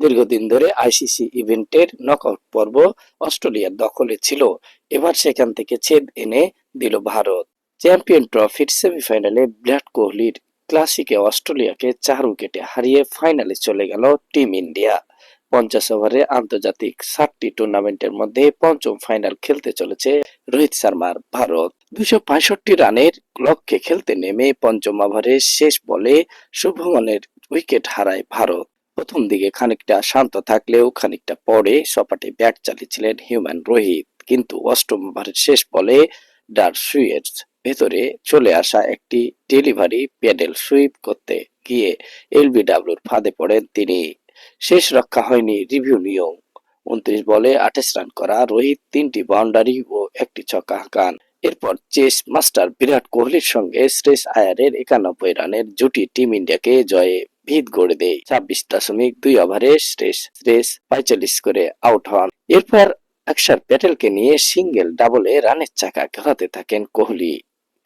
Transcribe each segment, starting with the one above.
দীর্ঘদিন ধরে আইসিসি ইভেন্টের নকআউট পর্ব অস্ট্রেলিয়ার দখলে ছিল। এবার সেখান থেকে ছেদ এনে দিল ভারত। চ্যাম্পিয়ন ট্রফির সেমিফাইনালে বিরাট কোহলির ক্লাসিকে অস্ট্রেলিয়াকে চার উইকেটে হারিয়ে ফাইনালে চলে গেল টিম ইন্ডিয়া। পঞ্চাশ ওভারে আন্তর্জাতিক সাতটি টুর্নামেন্টের মধ্যে পঞ্চম ফাইনাল খেলতে চলেছে রোহিত শর্মার ভারত। দুশো পঁয়ষট্টি রানের লক্ষ্যে খেলতে নেমে পঞ্চম ওভারের শেষ বলে শুভমনের উইকেট হারায় ভারত। প্রথম দিকে খানিকটা শান্ত থাকলেও খানিকটা পরে সপাটে ব্যাট চালিয়েছিলেন হিউম্যান রোহিত। কিন্তু অষ্টম ওভারের শেষ বলে ডার সুইয়ের ভেতরে চলে আসা একটি ডেলিভারি প্যাডেল সুইপ করতে গিয়ে এলবিডাব্লিউর ফাঁদে পড়েন তিনি। শেষ রক্ষা হয়নি রিভিউ নিয়েও উনত্রিশ বলে আঠাশ রান করা রোহিত তিনটি বাউন্ডারি ও একটি ছক্কা হাঁকান এরপর চেস মাস্টার বিরাট কোহলির সঙ্গে শ্রেষ আয়ারের একানব্বই রানের জুটি টিম ইন্ডিয়াকে জয়ে। ভিত গড়ে দেয়। ছাব্বিশ দশমিক দুই ওভারে শ্রেষ শ্রেষ পঁয়তাল্লিশ করে আউট হন। এরপর অক্ষর প্যাটেলকে নিয়ে সিঙ্গেল ডাবলে রানের চাকা ঘোরাতে থাকেন কোহলি।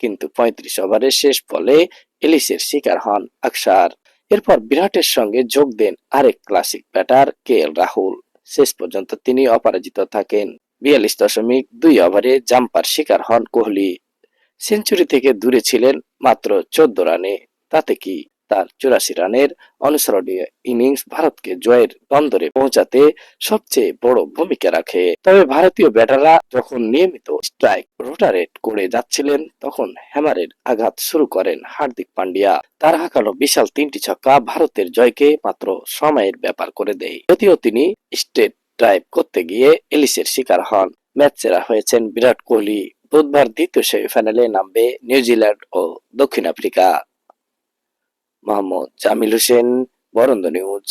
কিন্তু পঁয়ত্রিশ ওভারের শেষ বলে এলিসের শিকার হন অক্ষর এরপর বিরাটের সঙ্গে যোগ দেন আরেক ক্লাসিক ব্যাটার কে রাহুল। শেষ পর্যন্ত তিনি অপরাজিত থাকেন। বিয়াল্লিশ দশমিক দুই ওভারে জাম্পার শিকার হন কোহলি। সেঞ্চুরি থেকে দূরে ছিলেন মাত্র চোদ্দ রানে। তাতে কি? তার চুরাশি রানের অনুসরণীয় ইনিংস ভারতকে জয়ের বন্দরে পৌঁছাতে সবচেয়ে বড় ভূমিকা রাখে। তবে ভারতীয় ব্যাটাররা যখন নিয়মিত স্ট্রাইক রোটারেট করে যাচ্ছিলেন, তখন হ্যামারের আঘাত শুরু করেন হার্দিক পান্ডিয়া। তার হাঁকানো বিশাল তিনটি ছক্কা ভারতের জয়কে মাত্র সময়ের ব্যাপার করে দেয়। যদিও তিনি স্টেট ড্রাইভ করতে গিয়ে এলিসের শিকার হন। ম্যাচ সেরা হয়েছেন বিরাট কোহলি। বুধবার দ্বিতীয় সেমিফাইনালে নামবে নিউজিল্যান্ড ও দক্ষিণ আফ্রিকা। মোহাম্মদ জামিল হোসেন বরন্দ নিউজ।